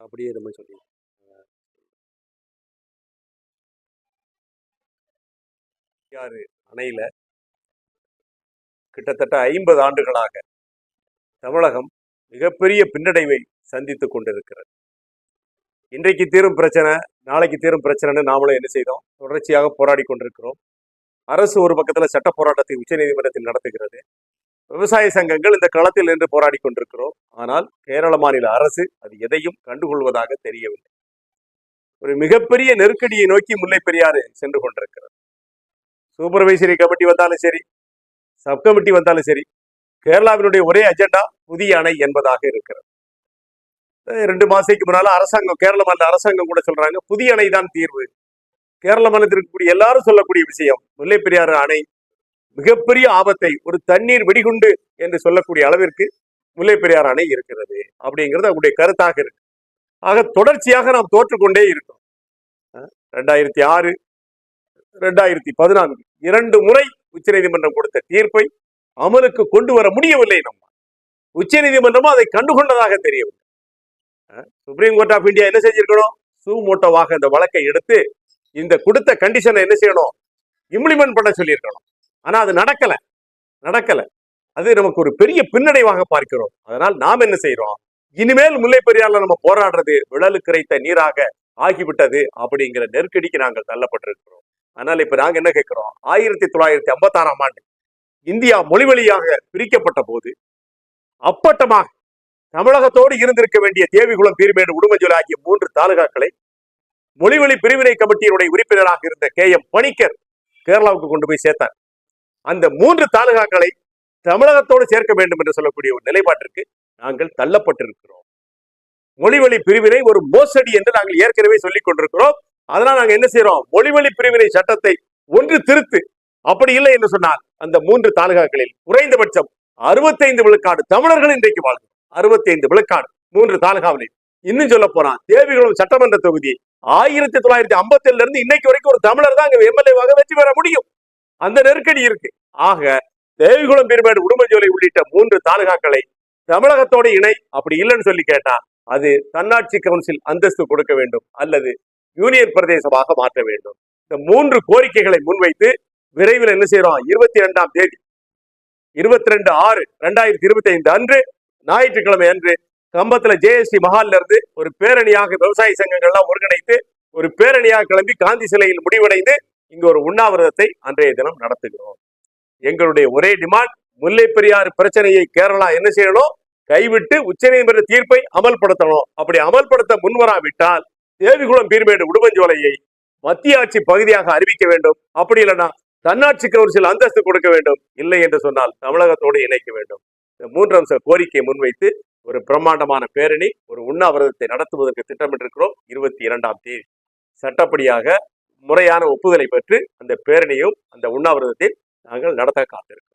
அப்படியே நம்ம சொல்லி யாரு? அணையில். கிட்டத்தட்ட ஐம்பது ஆண்டுகளாக தமிழகம் மிகப்பெரிய பின்னடைவை சந்தித்து கொண்டிருக்கிறது. இன்றைக்கு தீரும் பிரச்சனை நாளைக்கு தீரும் பிரச்சனைன்னு நாமளும் என்ன செய்தோம்? தொடர்ச்சியாக போராடி கொண்டிருக்கிறோம். அரசு ஒரு பக்கத்தில் சட்ட போராட்டத்தை உச்சநீதிமன்றத்தில் நடத்துகிறது. விவசாய சங்கங்கள் இந்த களத்தில் நின்று போராடி கொண்டிருக்கிறோம். ஆனால் கேரள மாநில அரசு அது எதையும் கண்டுகொள்வதாக தெரியவில்லை. ஒரு மிகப்பெரிய நெருக்கடியை நோக்கி முல்லை பெரியாறு சென்று கொண்டிருக்கிறது. சூப்பர்வைசரி கமிட்டி வந்தாலும் சரி சப் கமிட்டி வந்தாலும் சரி கேரளாவினுடைய ஒரே அஜெண்டா புதிய அணை என்பதாக இருக்கிறது. ரெண்டு மாசத்துக்கு முன்னால அரசாங்கம் கேரள மாநில அரசாங்கம் கூட சொல்றாங்க புதிய அணை தான் தீர்வு. கேரள மாநிலத்தில் இருக்கக்கூடிய எல்லாரும் சொல்லக்கூடிய விஷயம் முல்லை பெரியாறு அணை மிகப்பெரிய ஆபத்தை ஒரு தண்ணீர் வெடிகுண்டு என்று சொல்லக்கூடிய அளவிற்கு முல்லை பெரியாறு அணை இருக்கிறது அப்படிங்கிறது அவங்களுடைய கருத்தாக இருக்கு. ஆக தொடர்ச்சியாக நாம் தோற்றுக்கொண்டே இருக்கோம். ரெண்டாயிரத்தி ஆறு ரெண்டாயிரத்தி பதினான்கு இரண்டு முறை உச்சநீதிமன்றம் கொடுத்த தீர்ப்பை அமலுக்கு கொண்டு வர முடியவில்லை நம்ம உச்சநீதிமன்றமும் அதை கண்டுகொண்டதாக தெரியவில்லை. சுப்ரீம் கோர்ட் ஆஃப் இந்தியா என்ன செஞ்சிருக்கணும்? சூமோட்டோவாக இந்த வழக்கை எடுத்து இந்த கொடுத்த கண்டிஷனை என்ன செய்யணும்? இம்ப்ளிமெண்ட் பண்ண சொல்லியிருக்கணும். ஆனா அது நடக்கல. நடக்கலை. அது நமக்கு ஒரு பெரிய பின்னடைவாக பார்க்கிறோம். அதனால் நாம் என்ன செய்யறோம் இனிமேல் முல்லை பெரியாரில் நம்ம போராடுறது விழலு கிடைத்த நீராக ஆகிவிட்டது அப்படிங்கிற நெருக்கடிக்கு நாங்கள் தள்ளப்பட்டிருக்கிறோம். அதனால இப்ப நாங்க என்ன கேட்கிறோம்? ஆயிரத்தி தொள்ளாயிரத்தி ஐம்பத்தாறாம் ஆண்டு இந்தியா மொழி வழியாக பிரிக்கப்பட்ட போது அப்பட்டமாக தமிழகத்தோடு இருந்திருக்க வேண்டிய தேவிகுளம் பீர்மேடு உடுமஞ்சோல் ஆகிய மூன்று தாலுகாக்களை மொழிவழி பிரிவினை கமிட்டியினுடைய உறுப்பினராக இருந்த கே எம் பணிக்கர் கேரளாவுக்கு கொண்டு போய் சேர்த்தார். அந்த மூன்று தாலுகாக்களை தமிழகத்தோடு சேர்க்க வேண்டும் என்று சொல்லக்கூடிய ஒரு நிலைப்பாட்டிற்கு நாங்கள் தள்ளப்பட்டிருக்கிறோம். மொழிவழி பிரிவினை ஒரு மோசடி என்று நாங்கள் ஏற்கனவே சொல்லிக் கொண்டிருக்கிறோம். அதனால் நாங்கள் என்ன செய்யறோம்? மொழிவழி பிரிவினை சட்டத்தை ஒன்று திருத்து. அப்படி இல்லை என்று சொன்னால் அந்த மூன்று தாலுகாக்களில் குறைந்தபட்சம் அறுபத்தைந்து விழுக்காடு தமிழர்கள் இன்றைக்கு அறுபத்தி ஐந்து விழுக்காடு மூன்று தாலுகாவிலையும் இன்னும் சொல்ல போனா தேவிகுளம் சட்டமன்ற தொகுதி ஆயிரத்தி தொள்ளாயிரத்தி ஐம்பத்தி ஏழுல இருந்து இன்னைக்கு வரைக்கும் ஒரு தமிழர் தான் அங்க எம்எல்ஏவாக வெற்றி பெற முடியும். அந்த நெருக்கடி இருக்கு. ஆக தேவிகுளம் பெருமேடு உடுமஞ்சோலை உள்ளிட்ட மூன்று தாலுகாக்களை தமிழகத்தோட இணை அப்படி இல்லைன்னு சொல்லி கேட்டா அது தன்னாட்சி கவுன்சில் அந்தஸ்து கொடுக்க வேண்டும் அல்லது யூனியன் பிரதேசமாக மாற்ற வேண்டும். இந்த மூன்று கோரிக்கைகளை முன்வைத்து விரைவில் என்ன செய்யறோம்? இருபத்தி இரண்டாம் தேதி இருபத்தி ரெண்டு ஆறு ரெண்டாயிரத்தி இருபத்தி ஐந்து அன்று ஞாயிற்றுக்கிழமை அன்று கம்பத்துல ஜேஎஸ்டி மஹால்ல இருந்து ஒரு பேரணியாக விவசாய சங்கங்கள்லாம் ஒருங்கிணைத்து ஒரு பேரணியாக கிளம்பி காந்தி சிலையில் முடிவடைந்து இங்க ஒரு உண்ணாவிரதத்தை அன்றைய தினம் நடத்துகிறோம். எங்களுடைய ஒரே டிமாண்ட் முல்லை பெரியாறு பிரச்சனையை கேரளா என்ன செய்யணும்? கைவிட்டு உச்சநீதிமன்ற தீர்ப்பை அமல்படுத்தணும். அப்படி அமல்படுத்த முன்வராவிட்டால் தேவிகுளம் பீர்மேடு உடுமஞ்சோலையை மத்திய ஆட்சி பகுதியாக அறிவிக்க வேண்டும். அப்படி இல்லைன்னா தன்னாட்சி கவுன்சில் அந்தஸ்து கொடுக்க வேண்டும். இல்லை என்று சொன்னால் தமிழகத்தோடு இணைக்க வேண்டும். மூன்று அம்ச கோரிக்கையை முன்வைத்து ஒரு பிரம்மாண்டமான பேரணி ஒரு உண்ணாவிரதத்தை நடத்துவதற்கு திட்டமிட்டிருக்கிறோம். இருபத்தி இரண்டாம் தேதி. சட்டப்படியாக முறையான ஒப்புதலை பெற்று அந்த பேரணியும் அந்த உண்ணாவிரதத்தை நாங்கள் நடத்த காத்திருக்கிறோம்.